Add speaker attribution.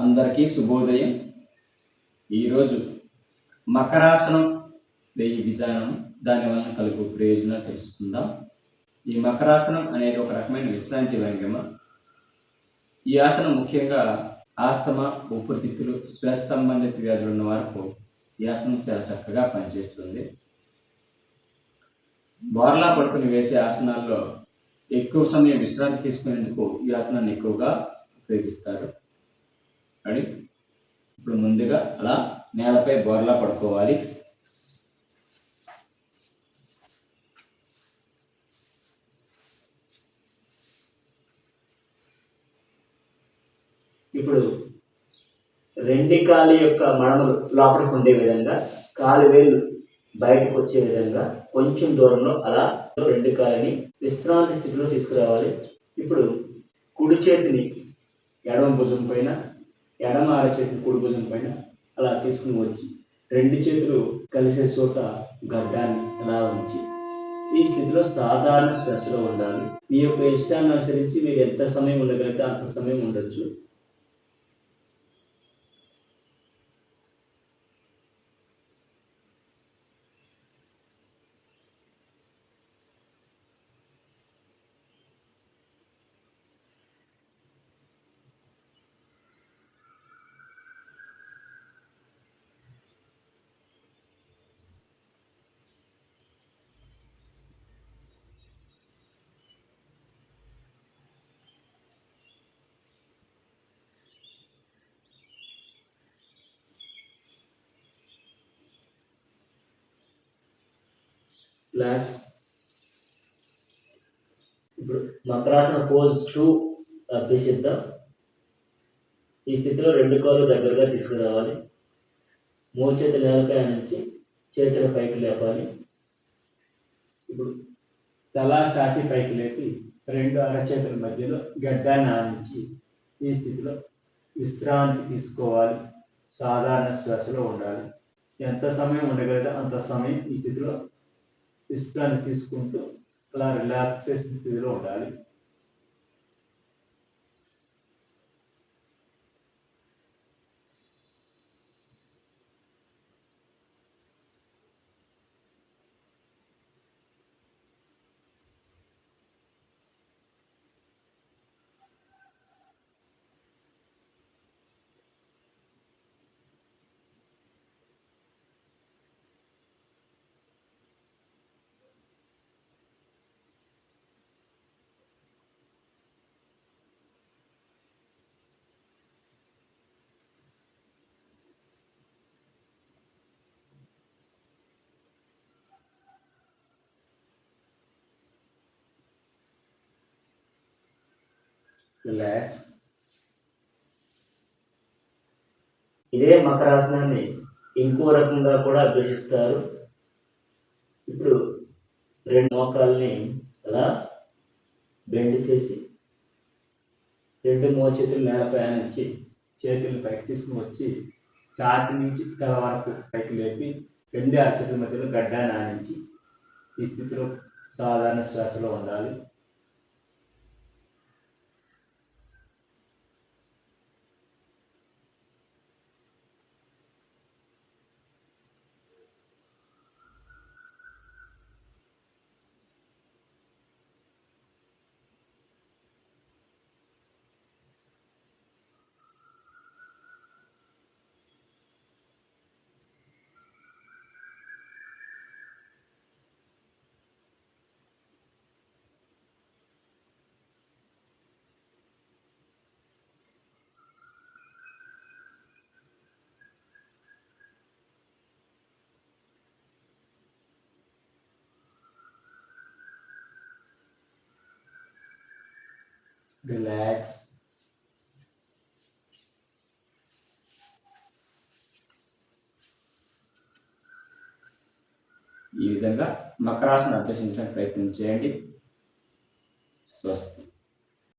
Speaker 1: అందరికీ శుభోదయం. ఈరోజు మకరాసనం వేయి విధానం దానివల్ల కలుగు ప్రయోజనాలు తెలుసుకుందాం. ఈ మకరాసనం అనేది ఒక రకమైన విశ్రాంతి వ్యంగ్యమ? ఈ ఆసనం ముఖ్యంగా ఆస్తమా ఊపిరితిత్తులు శ్వాస సంబంధిత వ్యాధులు ఉన్న వరకు ఈ ఆసనం చాలా చక్కగా పనిచేస్తుంది. బోర్లా పడుకుని వేసే ఆసనాల్లో ఎక్కువ సమయం విశ్రాంతి తీసుకునేందుకు ఈ ఆసనాన్ని ఎక్కువగా ఉపయోగిస్తారు. రెడీ ఇప్పుడు ముందుగా అలా నేలపై బోర్లా పడుకోవాలి.
Speaker 2: ఇప్పుడు రెండు కాలి యొక్క మడమలు లోపలికి ఉండే విధంగా కాలు వేలు బయటకు వచ్చే విధంగా కొంచెం దూరంలో అలా రెండు కాలిని విశ్రాంతి స్థితిలో తీసుకురావాలి. ఇప్పుడు కుడి చేతిని ఎడమ భుజం పైన ఎడమ అర చేతిని కుడి భుజం పైన అలా తీసుకుని వచ్చి రెండు చేతులు కలిసే చోట గడ్డాన్ని అలా ఉంచి ఈ స్థితిలో సాధారణ శ్వాసలో ఉండాలి. మీ యొక్క ఇష్టాన్ని అనుసరించి మీరు ఎంత సమయం ఉండగలిగితే అంత సమయం ఉండొచ్చు. ప్లాన్స్ ఇప్పుడు మకరాసన పోజ్ టూ అభ్యసిద్దాం ఈ స్థితిలో రెండు కాళ్ళు దగ్గరగా తీసుకురావాలి. మూడు చేతుల నుంచి చేతుల పైకి లేపాలి.
Speaker 1: ఇప్పుడు తల ఛాతి పైకి లేపి రెండు అరచేతుల మధ్యలో గడ్డాన్ని ఆనించి ఈ స్థితిలో విశ్రాంతి తీసుకోవాలి. సాధారణ శ్వాసలో ఉండాలి. ఎంత సమయం ఉండగలిగితే అంత సమయం ఈ స్థితిలో విశ్రాంతి తీసుకుంటూ అలా రిలాక్సేషన్ స్థితిలో ఉండాలి. రిలాక్స్
Speaker 2: ఇదే మకరాసనాన్ని ఇంకో రకంగా కూడా అభ్యసిస్తారు. ఇప్పుడు రెండు మోకాల్ని అలా బెండ్ చేసి
Speaker 1: రెండు మోచేతులు నేలపై నుంచి చేతులు పైకి తీసుకుని వచ్చి ఛాతి నుంచి తల వరకు పైకి లేపి రెండు అరచేతుల మధ్యలో గడ్డ ఆనించి ఈ స్థితిలో సాధారణ శ్వాసలో ఉండాలి. రిలాక్స్ ఈ విధంగా మకరాసన అభ్యసించడానికి ప్రయత్నం చేయండి. స్వస్తి.